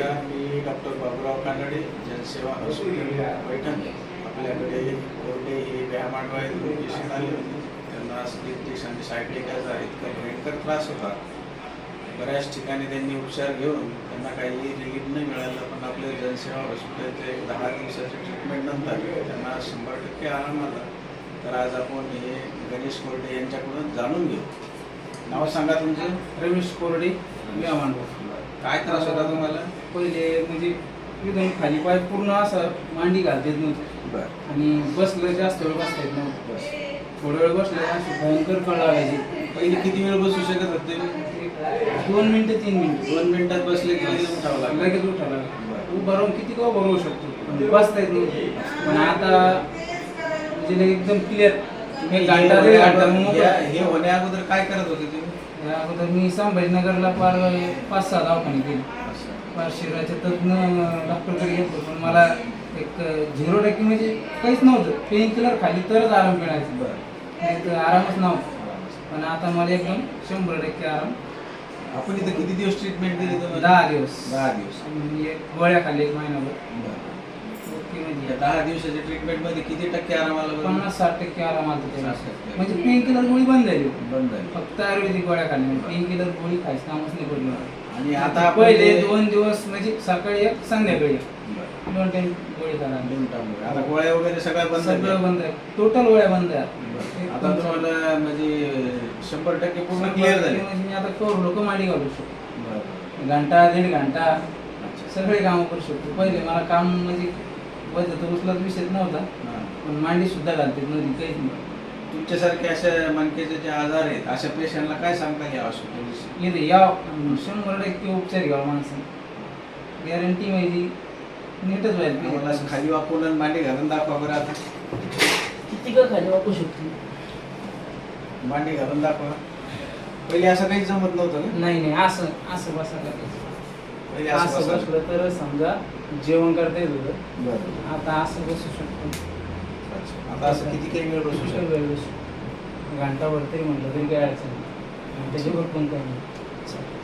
नमस्कार मी डॉक्टर बाबूराव कानडे जनसेवा हॉस्पिटल पैठण आपल्याकडे कोरडे हे व्यायामांडवा आहेत पेशंट आले होते त्यांना स्लीप आणि सायटिकाचा इतका भयंकर त्रास होता बऱ्याच ठिकाणी त्यांनी उपचार घेऊन त्यांना काही रिलीफ नाही मिळालं पण आपल्या जनसेवा हॉस्पिटलचे एक दहा दिवसाच्या ट्रीटमेंटनंतर त्यांना शंभर टक्के आराम आला. तर आज आपण हे गणेश कोरडे यांच्याकडून जाणून घेऊ. नाव सांगा तुमचं? रमेश कोरडे या काय त्रास होता तुम्हाला? पहिले म्हणजे एकदम खाली पाय पूर्ण असं मांडी घालता नव्हती. बरं. आणि बसलं जास्त वेळ बसता येत नव्हतं. बस थोडा वेळ बसलं अशी भयंकर कळ लागायची. पहिले किती वेळ बसू शकत होते? दोन मिनिटं तीन मिनिटं. दोन मिनिटात बसले की लगेच उठावं लागलं लगेच उठायला लागलं. उभं राहून किती का उभं राहू शकतो? पण बसता येत नव्हतं. पण आता म्हणजे एकदम क्लिअर एक घंटा दीड घंटा मग मोकळं. या- हे होण्या अगोदर काय करत होते तुम्ही? या अगोदर मी संभाजीनगरला पार पाच सहा दवाखाने केले. फार शरीराचे तज्ञ डॉक्टरकडे गेलो पण मला एक झिरो टक्के म्हणजे काहीच नव्हतं. पेन किलर खाली तरच आराम मिळायचा. नाही तर आरामच नव्हता. पण आता मला एकदम शंभर टक्के आराम. आपण इथे किती दिवस ट्रीटमेंट दिली तुम्हाला? दहा दिवस. दहा दिवस. आणि एक गोळ्या खाल्ल्या एक महिनाभर. बरं. या म्हणजे दहा दिवसाच्या ट्रीटमेंटमध्ये किती टक्के आराम आला बरं? पन्नास साठ टक्के आराम आला त्याला. साठ टक्के. म्हणजे पेन किलर गोळी बंद झाली बंद झाली फक्त आयुर्वेदिक गोळ्या खाल्ल्या पेन किलर गोळी खायचं कामच नाही पडलं आणि आता आपण पहिले दोन दिवस म्हणजे सकाळी एक संध्याकाळी एक बरं. दोन टाइम गोळी खायला दोन टाकून. आता गोळ्या वगैरे सगळ्या बंद सगळं. बंद आहे टोटल गोळ्या बंद आहे बरं. आता तुम्हाला म्हणजे शंभर टक्के पूर्ण क्लिअर झाले म्हणजे मी आता करू लोक माडी घालू शकतो बरं. घंटा दीड घंटा अच्छा. सगळे कामं करू शकतो पहिले मला काम म्हणजे वजन तर उचलत विषय नव्हता. पण मांडी सुद्धा घालते नव्हती काहीच नाही. तुमच्यासारखे अशा मणक्याचे जे आजार आहेत अशा पेशंटला काय सांगता या हॉस्पिटल येते या शंभर टक्के उपचार घ्यावा माणसं गॅरंटी माहिती. नीटच व्हायला मला असं खाली वाकून आणि मांडी घालून दाखवा बरं आता. किती का खाली वापरू शकतो? मांडी घालून दाखवा. पहिले असं काही जमत नव्हतं ना नाही नाही असं असं बसायला पाहिजे. असं असं. बसलं तर समजा जेवण करता येत होतं. आता असं बसू शकतो. आता असं किती काही वेळ बसू शकतो? वेळ बसू घंटाभर तरी म्हटलं तरी काय अडचण त्याच्यावर पण काही नाही